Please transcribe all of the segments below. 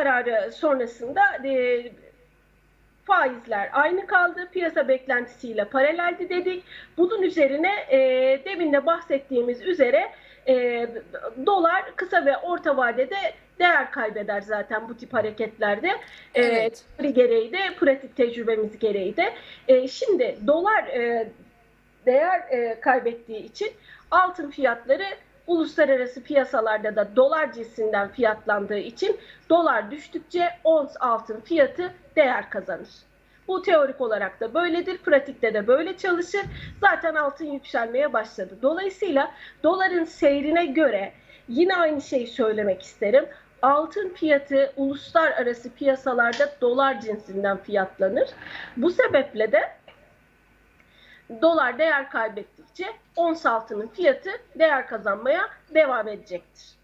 Kararı sonrasında e, faizler aynı kaldı. Piyasa beklentisiyle paraleldi dedik. Bunun üzerine e, demin de bahsettiğimiz üzere e, dolar kısa ve orta vadede değer kaybeder zaten bu tip hareketlerde. Evet. E, gereği de pratik tecrübemiz gereği de. E, şimdi dolar e, değer e, kaybettiği için altın fiyatları uluslararası piyasalarda da dolar cinsinden fiyatlandığı için dolar düştükçe ons altın fiyatı değer kazanır. Bu teorik olarak da böyledir, pratikte de böyle çalışır. Zaten altın yükselmeye başladı. Dolayısıyla doların seyrine göre yine aynı şeyi söylemek isterim. Altın fiyatı uluslararası piyasalarda dolar cinsinden fiyatlanır. Bu sebeple de dolar değer kaybettikçe ons altının fiyatı değer kazanmaya devam edecektir.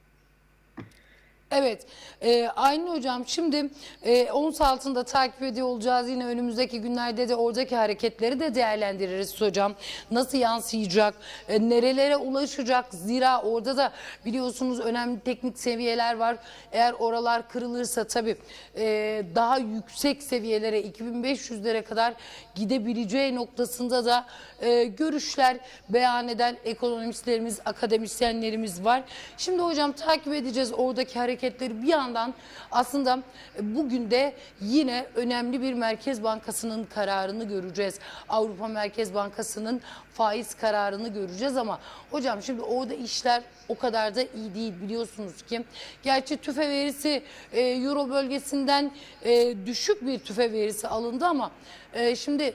Evet, e, aynı hocam şimdi e, ons altında takip ediyor olacağız. Yine önümüzdeki günlerde de oradaki hareketleri de değerlendiririz hocam. Nasıl yansıyacak, e, nerelere ulaşacak? Zira orada da biliyorsunuz önemli teknik seviyeler var. Eğer oralar kırılırsa tabii e, daha yüksek seviyelere 2500'lere kadar gidebileceği noktasında da e, görüşler beyan eden ekonomistlerimiz, akademisyenlerimiz var. Şimdi hocam takip edeceğiz oradaki hareketleri. Bir yandan aslında bugün de yine önemli bir Merkez Bankası'nın kararını göreceğiz. Avrupa Merkez Bankası'nın faiz kararını göreceğiz ama hocam şimdi orada işler o kadar da iyi değil biliyorsunuz ki. Gerçi tüfe verisi e, Euro bölgesinden e, düşük bir tüfe verisi alındı ama e, şimdi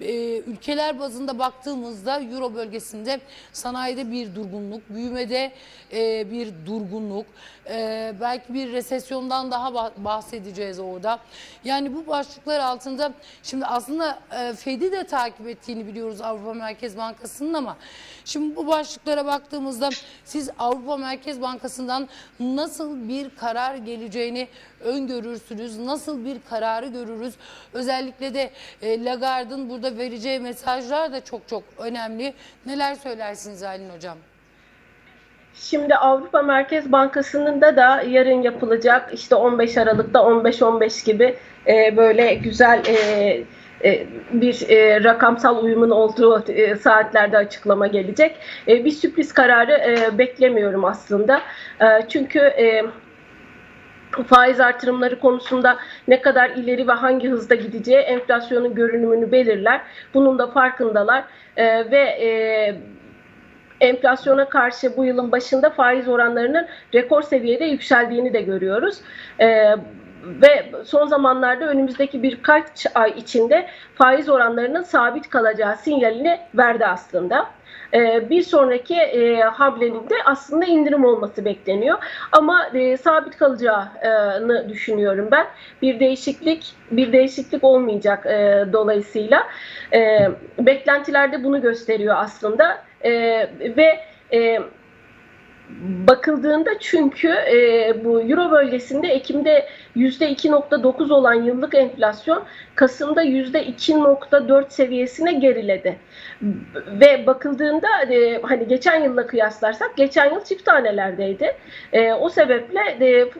e, ülkeler bazında baktığımızda Euro bölgesinde sanayide bir durgunluk, büyümede e, bir durgunluk, e, belki bir resesyondan daha bah- bahsedeceğiz orada. Yani bu başlıklar altında şimdi aslında e, Fed'i de takip ettiğini biliyoruz Avrupa Merkez Bankası'nın ama şimdi bu başlıklara baktığımızda siz Avrupa Merkez Bankası'ndan nasıl bir karar geleceğini öngörürsünüz, nasıl bir kararı görürüz. Özellikle de e, Lagarde'ın burada vereceği mesajlar da çok çok önemli. Neler söylersiniz Aylin Hocam? Şimdi Avrupa Merkez Bankası'nın da da yarın yapılacak işte 15 Aralık'ta 15-15 gibi e, böyle güzel e, e, bir e, rakamsal uyumun olduğu e, saatlerde açıklama gelecek. E, bir sürpriz kararı e, beklemiyorum aslında. E, çünkü e, faiz artırımları konusunda ne kadar ileri ve hangi hızda gideceği enflasyonun görünümünü belirler. Bunun da farkındalar E, ve e, enflasyona karşı bu yılın başında faiz oranlarının rekor seviyede yükseldiğini de görüyoruz. Ee, ve son zamanlarda önümüzdeki birkaç ay içinde faiz oranlarının sabit kalacağı sinyalini verdi aslında. Ee, bir sonraki e, hamlenin de aslında indirim olması bekleniyor. Ama e, sabit kalacağını düşünüyorum ben. Bir değişiklik bir değişiklik olmayacak e, dolayısıyla. E, beklentiler de bunu gösteriyor aslında. Ve bakıldığında çünkü e, bu Euro bölgesinde Ekim'de %2.9 olan yıllık enflasyon Kasım'da %2.4 seviyesine geriledi. Ve bakıldığında e, hani geçen yılla kıyaslarsak geçen yıl çift tanelerdeydi. E, o sebeple de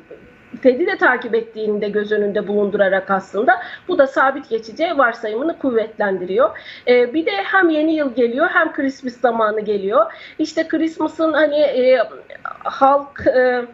Fed'i de takip ettiğini de göz önünde bulundurarak aslında bu da sabit geçeceği varsayımını kuvvetlendiriyor. Ee, bir de hem yeni yıl geliyor hem Christmas zamanı geliyor. İşte Christmas'ın hani e, halk e,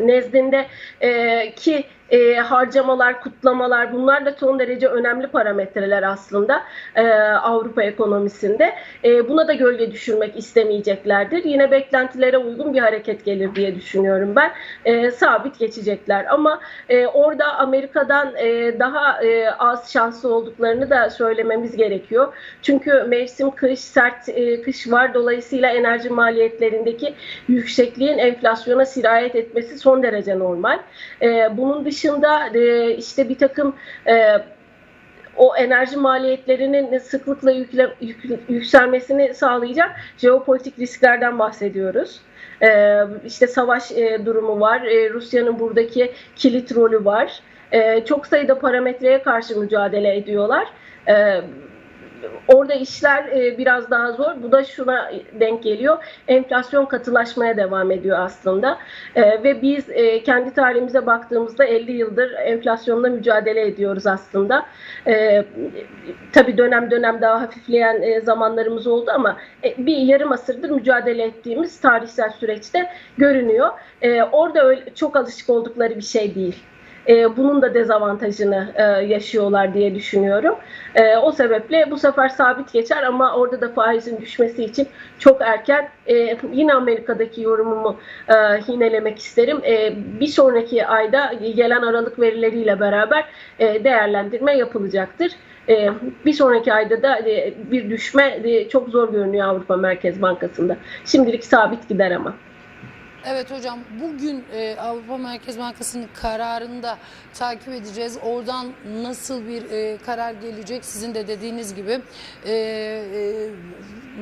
nezdinde e, ki e, harcamalar, kutlamalar bunlar da son derece önemli parametreler aslında e, Avrupa ekonomisinde. E, buna da gölge düşürmek istemeyeceklerdir. Yine beklentilere uygun bir hareket gelir diye düşünüyorum ben. E, sabit geçecekler ama e, orada Amerika'dan e, daha e, az şanslı olduklarını da söylememiz gerekiyor. Çünkü mevsim kış, sert e, kış var. Dolayısıyla enerji maliyetlerindeki yüksekliğin enflasyona sirayet etmesi son derece normal. E, bunun dışında e, işte bir takım e, o enerji maliyetlerinin sıklıkla yükle, yük- yükselmesini sağlayacak jeopolitik risklerden bahsediyoruz. E, işte savaş e, durumu var, e, Rusya'nın buradaki kilit rolü var. E, çok sayıda parametreye karşı mücadele ediyorlar. E, orada işler e, biraz daha zor. Bu da şuna denk geliyor. Enflasyon katılaşmaya devam ediyor aslında. E, ve biz e, kendi tarihimize baktığımızda 50 yıldır enflasyonla mücadele ediyoruz aslında. E, tabii dönem dönem daha hafifleyen zamanlarımız oldu ama bir yarım asırdır mücadele ettiğimiz tarihsel süreçte görünüyor. Orada çok alışık oldukları bir şey değil. E, bunun da dezavantajını e, yaşıyorlar diye düşünüyorum. E, o sebeple bu sefer sabit geçer ama orada da faizin düşmesi için çok erken. E, yine Amerika'daki yorumumu e, yinelemek isterim. E, bir sonraki ayda gelen Aralık verileriyle beraber e, değerlendirme yapılacaktır. E, bir sonraki ayda da e, bir düşme e, çok zor görünüyor Avrupa Merkez Bankası'nda. Şimdilik sabit gider ama. Evet hocam bugün e, Avrupa Merkez Bankası'nın kararını da takip edeceğiz. Oradan nasıl bir e, karar gelecek sizin de dediğiniz gibi e, e,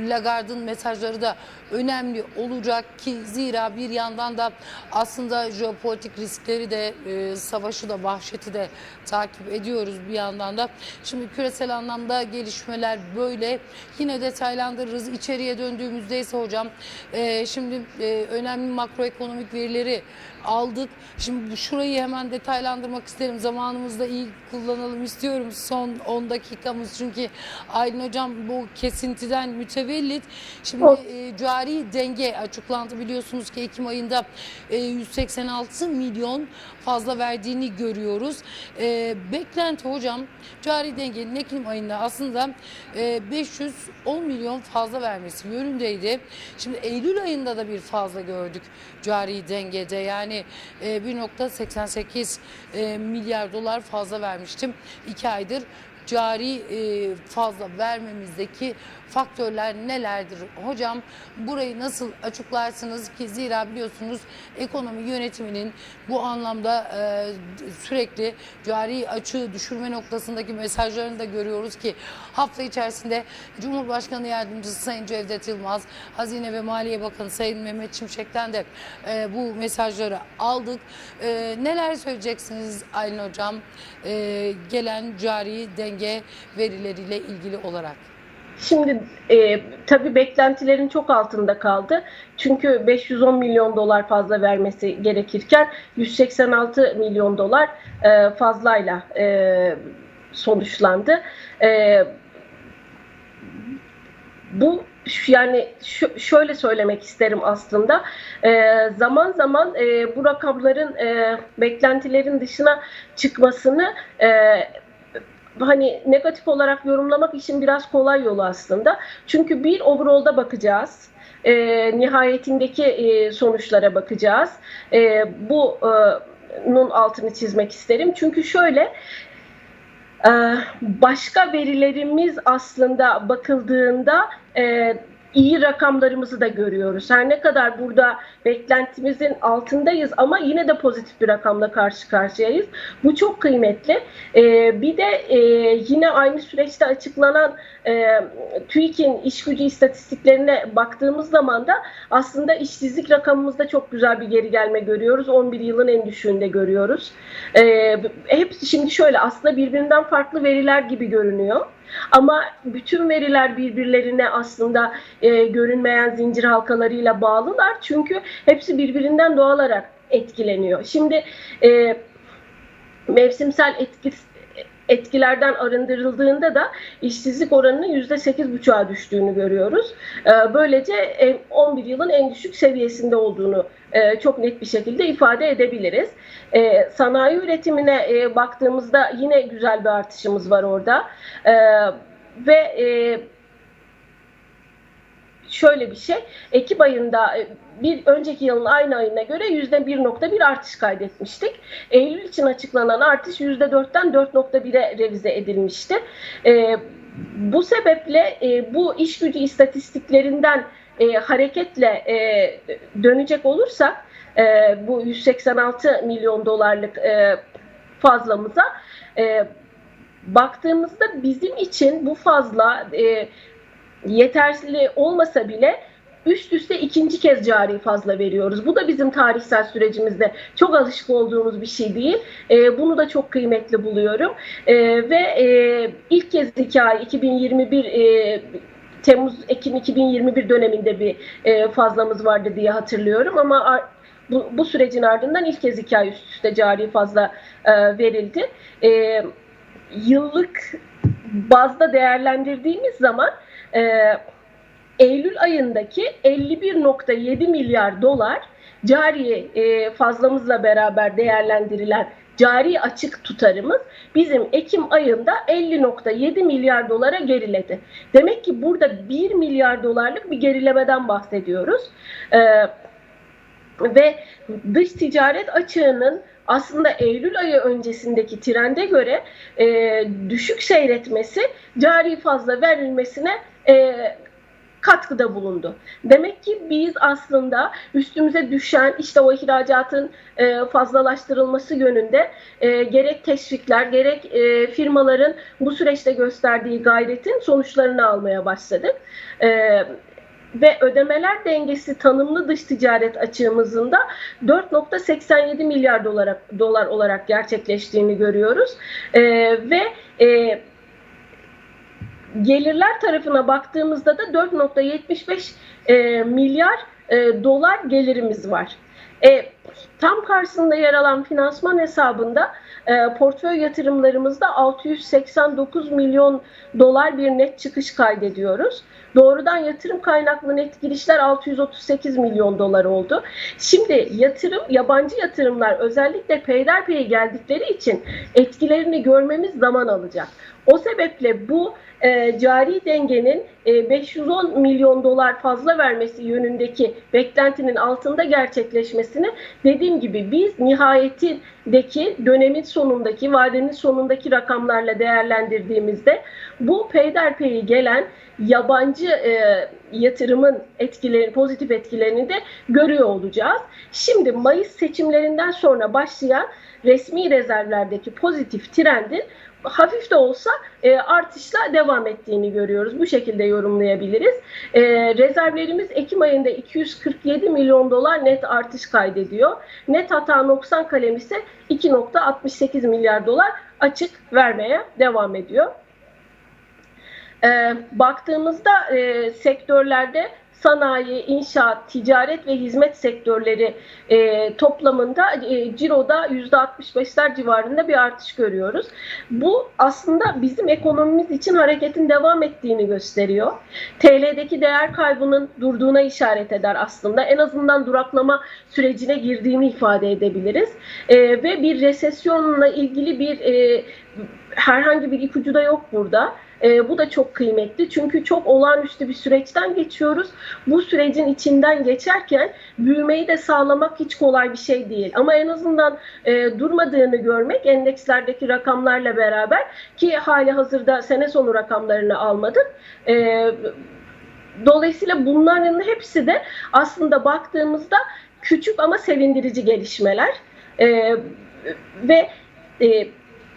Lagarde'ın mesajları da önemli olacak ki zira bir yandan da aslında jeopolitik riskleri de e, savaşı da vahşeti de takip ediyoruz bir yandan da. Şimdi küresel anlamda gelişmeler böyle. Yine detaylandırırız. İçeriye döndüğümüzde ise hocam e, şimdi e, önemli makroekonomik verileri aldık. Şimdi şurayı hemen detaylandırmak isterim. Zamanımızı da iyi kullanalım istiyorum. Son 10 dakikamız çünkü Aylin Hocam bu kesintiden mütevellit. Şimdi e, cari denge açıklandı. Biliyorsunuz ki Ekim ayında e, 186 milyon fazla verdiğini görüyoruz. E, beklenti hocam cari dengenin Ekim ayında aslında e, 510 milyon fazla vermesi yönündeydi. Şimdi Eylül ayında da bir fazla gördük cari dengede. Yani e, 1.88 e, milyar dolar fazla vermiştim. 2 aydır cari e, fazla vermemizdeki faktörler nelerdir? Hocam burayı nasıl açıklarsınız ki zira biliyorsunuz ekonomi yönetiminin bu anlamda e, sürekli cari açığı düşürme noktasındaki mesajlarını da görüyoruz ki hafta içerisinde Cumhurbaşkanı Yardımcısı Sayın Cevdet Yılmaz, Hazine ve Maliye Bakanı Sayın Mehmet Şimşek'ten de e, bu mesajları aldık. E, neler söyleyeceksiniz Aylin Hocam e, gelen cari denge verileriyle ilgili olarak? Şimdi e, tabii beklentilerin çok altında kaldı. Çünkü 510 milyon dolar fazla vermesi gerekirken 186 milyon dolar e, fazlayla e, sonuçlandı. E, bu yani şu- şöyle söylemek isterim aslında E, zaman zaman e, bu rakamların e, beklentilerin dışına çıkmasını e, hani negatif olarak yorumlamak için biraz kolay yolu aslında. Çünkü bir overall'da bakacağız. E, nihayetindeki e, sonuçlara bakacağız. E, bu e, nun altını çizmek isterim. Çünkü şöyle e, başka verilerimiz aslında bakıldığında e, iyi rakamlarımızı da görüyoruz. Her ne kadar burada beklentimizin altındayız ama yine de pozitif bir rakamla karşı karşıyayız. Bu çok kıymetli. Ee, bir de e, yine aynı süreçte açıklanan e, TÜİK'in iş gücü istatistiklerine baktığımız zaman da aslında işsizlik rakamımızda çok güzel bir geri gelme görüyoruz. 11 yılın en düşüğünde görüyoruz. Ee, hepsi şimdi şöyle aslında birbirinden farklı veriler gibi görünüyor. Ama bütün veriler birbirlerine aslında e, görünmeyen zincir halkalarıyla bağlılar. Çünkü hepsi birbirinden doğal olarak etkileniyor. Şimdi e, mevsimsel etki, etkilerden arındırıldığında da işsizlik oranının %8,5'a düştüğünü görüyoruz. E, böylece en- 11 yılın en düşük seviyesinde olduğunu e, çok net bir şekilde ifade edebiliriz. E, sanayi üretimine e, baktığımızda yine güzel bir artışımız var orada. Ve şöyle bir şey, Ekim ayında bir önceki yılın aynı ayına göre yüzde 1.1 artış kaydetmiştik. Eylül için açıklanan artış yüzde 4'ten 4.1'e revize edilmişti. Bu sebeple bu iş gücü istatistiklerinden e, hareketle e, dönecek olursak e, bu 186 milyon dolarlık e, fazlamıza e, baktığımızda bizim için bu fazla e, yeterli olmasa bile üst üste ikinci kez cari fazla veriyoruz. Bu da bizim tarihsel sürecimizde çok alışık olduğumuz bir şey değil. E, bunu da çok kıymetli buluyorum. E, ve e, ilk kez iki ay 2021 e, Temmuz-Ekim 2021 döneminde bir e, fazlamız vardı diye hatırlıyorum ama bu, bu sürecin ardından ilk kez iki ay üst üste cari fazla e, verildi. E, yıllık bazda değerlendirdiğimiz zaman e, Eylül ayındaki 51.7 milyar dolar cari e, fazlamızla beraber değerlendirilen cari açık tutarımız bizim Ekim ayında 50.7 milyar dolara geriledi. Demek ki burada 1 milyar dolarlık bir gerilemeden bahsediyoruz. Ee, ve dış ticaret açığının aslında Eylül ayı öncesindeki trende göre e, düşük seyretmesi cari fazla verilmesine e, katkıda bulundu. Demek ki biz aslında üstümüze düşen işte o ihracatın e, fazlalaştırılması yönünde e, gerek teşvikler gerek e, firmaların bu süreçte gösterdiği gayretin sonuçlarını almaya başladık. E, ve ödemeler dengesi tanımlı dış ticaret açığımızın da 4.87 milyar dolar, dolar olarak gerçekleştiğini görüyoruz. E, ve e, gelirler tarafına baktığımızda da 4.75 e, milyar e, dolar gelirimiz var. E, tam karşısında yer alan finansman hesabında e, portföy yatırımlarımızda 689 milyon dolar bir net çıkış kaydediyoruz. Doğrudan yatırım kaynaklı net girişler 638 milyon dolar oldu. Şimdi yatırım, yabancı yatırımlar özellikle peyderpeye geldikleri için etkilerini görmemiz zaman alacak. O sebeple bu e, cari dengenin e, 510 milyon dolar fazla vermesi yönündeki beklentinin altında gerçekleşmesini dediğim gibi biz nihayetindeki dönemin sonundaki vadenin sonundaki rakamlarla değerlendirdiğimizde bu peyderpeyi gelen yabancı e, yatırımın etkileri, pozitif etkilerini de görüyor olacağız. Şimdi Mayıs seçimlerinden sonra başlayan resmi rezervlerdeki pozitif trendin hafif de olsa e, artışla devam ettiğini görüyoruz. Bu şekilde yorumlayabiliriz. E, rezervlerimiz Ekim ayında 247 milyon dolar net artış kaydediyor. Net hata noksan kalem ise 2.68 milyar dolar açık vermeye devam ediyor. E, baktığımızda e, sektörlerde sanayi, inşaat, ticaret ve hizmet sektörleri e, toplamında e, ciroda %65'ler civarında bir artış görüyoruz. Bu aslında bizim ekonomimiz için hareketin devam ettiğini gösteriyor. TL'deki değer kaybının durduğuna işaret eder aslında. En azından duraklama sürecine girdiğini ifade edebiliriz. E, ve bir resesyonla ilgili bir e, herhangi bir ipucu da yok burada. E, bu da çok kıymetli çünkü çok olağanüstü bir süreçten geçiyoruz. Bu sürecin içinden geçerken büyümeyi de sağlamak hiç kolay bir şey değil. Ama en azından e, durmadığını görmek endekslerdeki rakamlarla beraber ki hali hazırda sene sonu rakamlarını almadık. E, dolayısıyla bunların hepsi de aslında baktığımızda küçük ama sevindirici gelişmeler. E, ve e,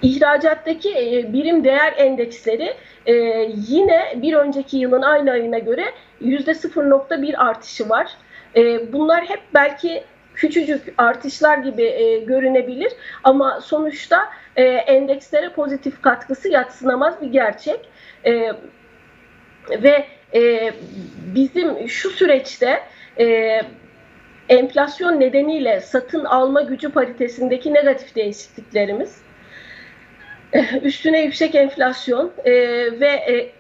İhracattaki e, birim değer endeksleri e, yine bir önceki yılın aynı ayına göre %0.1 artışı var. E, bunlar hep belki küçücük artışlar gibi görünebilir ama sonuçta endekslere pozitif katkısı yatsınamaz bir gerçek. Ve bizim şu süreçte enflasyon nedeniyle satın alma gücü paritesindeki negatif değişikliklerimiz üstüne yüksek enflasyon e, ve e,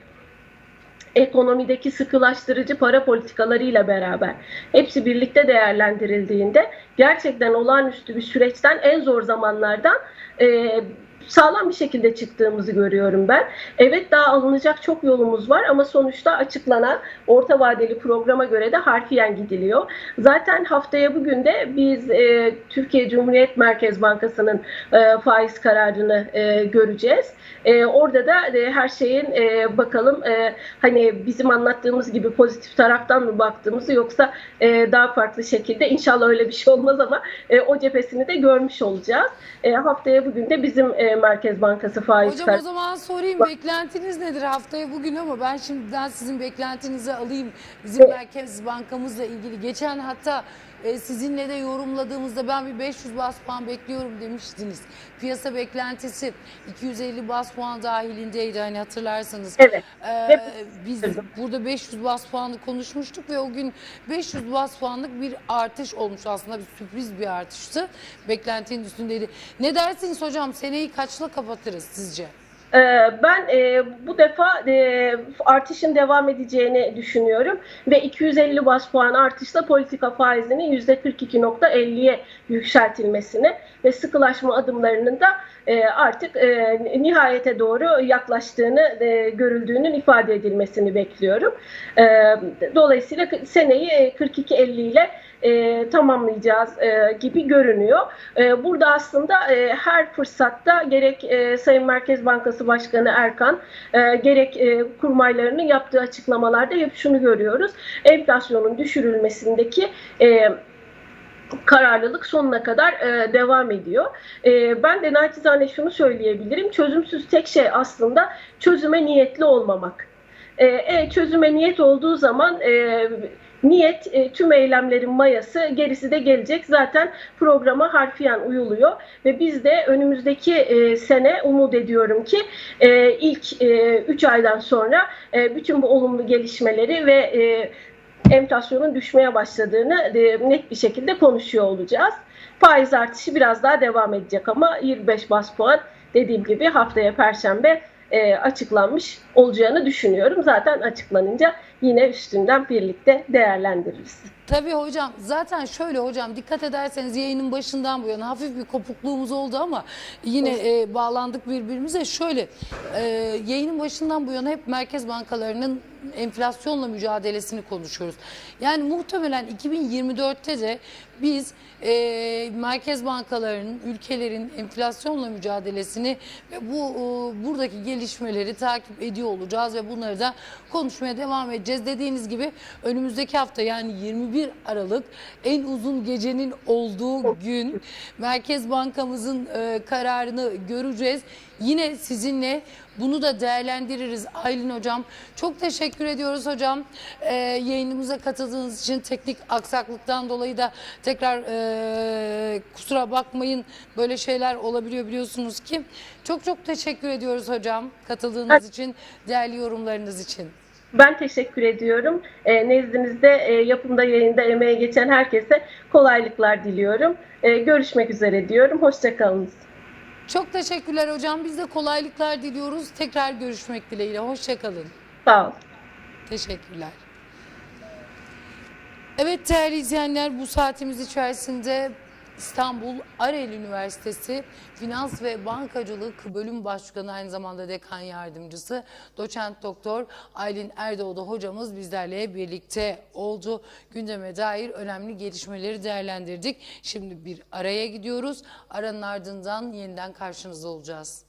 ekonomideki sıkılaştırıcı para politikalarıyla beraber hepsi birlikte değerlendirildiğinde gerçekten olağanüstü bir süreçten en zor zamanlardan e, sağlam bir şekilde çıktığımızı görüyorum ben. Evet daha alınacak çok yolumuz var ama sonuçta açıklanan orta vadeli programa göre de harfiyen gidiliyor. Zaten haftaya bugün de biz e, Türkiye Cumhuriyet Merkez Bankası'nın e, faiz kararını e, göreceğiz. E, orada da e, her şeyin e, bakalım e, hani bizim anlattığımız gibi pozitif taraftan mı baktığımızı yoksa e, daha farklı şekilde inşallah öyle bir şey olmaz ama e, o cephesini de görmüş olacağız. E, haftaya bugün de bizim e, Merkez Bankası faiz Hocam o zaman sorayım beklentiniz nedir haftaya bugün ama ben şimdiden sizin beklentinizi alayım. Bizim Merkez Bankamızla ilgili geçen hatta e, sizinle de yorumladığımızda ben bir 500 bas puan bekliyorum demiştiniz. Piyasa beklentisi 250 bas puan dahilindeydi hani hatırlarsanız. Evet. Ve- biz burada 500 bas puanı konuşmuştuk ve o gün 500 bas puanlık bir artış olmuş aslında bir sürpriz bir artıştı. Beklentinin üstündeydi. Ne dersiniz hocam seneyi kaçla kapatırız sizce? Ee, Ben e, bu defa e, artışın devam edeceğini düşünüyorum ve 250 bas puan artışla politika faizinin %42.50'ye yükseltilmesini ve sıkılaşma adımlarının da e, artık nihayete doğru yaklaştığını görüldüğünün ifade edilmesini bekliyorum. Dolayısıyla seneyi e, 42.50 ile e, tamamlayacağız e, gibi görünüyor. E, burada aslında e, her fırsatta gerek e, Sayın Merkez Bankası Başkanı Erkan e, gerek e, kurmaylarının yaptığı açıklamalarda hep şunu görüyoruz. Enflasyonun düşürülmesindeki e, kararlılık sonuna kadar e, devam ediyor. E, ben de naçizane şunu söyleyebilirim. Çözümsüz tek şey aslında çözüme niyetli olmamak. E, e, çözüme niyet olduğu zaman e, niyet e, tüm eylemlerin mayası gerisi de gelecek. Zaten programa harfiyen uyuluyor ve biz de önümüzdeki e, sene umut ediyorum ki e, ilk 3 aydan sonra e, bütün bu olumlu gelişmeleri ve e, enflasyonun düşmeye başladığını e, net bir şekilde konuşuyor olacağız. Faiz artışı biraz daha devam edecek ama 25 bas puan dediğim gibi haftaya perşembe e, açıklanmış olacağını düşünüyorum. Zaten açıklanınca yine üstünden birlikte değerlendiririz. Tabii hocam zaten şöyle hocam dikkat ederseniz yayının başından bu yana hafif bir kopukluğumuz oldu ama yine e, bağlandık birbirimize. Şöyle e, yayının başından bu yana hep merkez bankalarının enflasyonla mücadelesini konuşuyoruz. Yani muhtemelen 2024'te de biz e, merkez bankalarının ülkelerin enflasyonla mücadelesini ve bu e, buradaki gelişmeleri takip ediyor olacağız ve bunları da konuşmaya devam edeceğiz. Dediğiniz gibi önümüzdeki hafta yani 21 Aralık en uzun gecenin olduğu gün Merkez Bankamızın e, kararını göreceğiz. Yine sizinle bunu da değerlendiririz Aylin Hocam. Çok teşekkür ediyoruz hocam. E, yayınımıza katıldığınız için teknik aksaklıktan dolayı da tekrar e, kusura bakmayın böyle şeyler olabiliyor biliyorsunuz ki. Çok çok teşekkür ediyoruz hocam katıldığınız için, değerli yorumlarınız için. Ben teşekkür ediyorum. E, nezdinizde e, yapımda yayında emeğe geçen herkese kolaylıklar diliyorum. E, görüşmek üzere diyorum. Hoşçakalınız. Çok teşekkürler hocam. Biz de kolaylıklar diliyoruz. Tekrar görüşmek dileğiyle. Hoşçakalın. Sağ olun. Teşekkürler. Evet değerli izleyenler bu saatimiz içerisinde İstanbul Arel Üniversitesi Finans ve Bankacılık Bölüm Başkanı aynı zamanda dekan yardımcısı doçent doktor Aylin Erdoğdu hocamız bizlerle birlikte oldu. Gündeme dair önemli gelişmeleri değerlendirdik. Şimdi bir araya gidiyoruz. Aranın ardından yeniden karşınızda olacağız.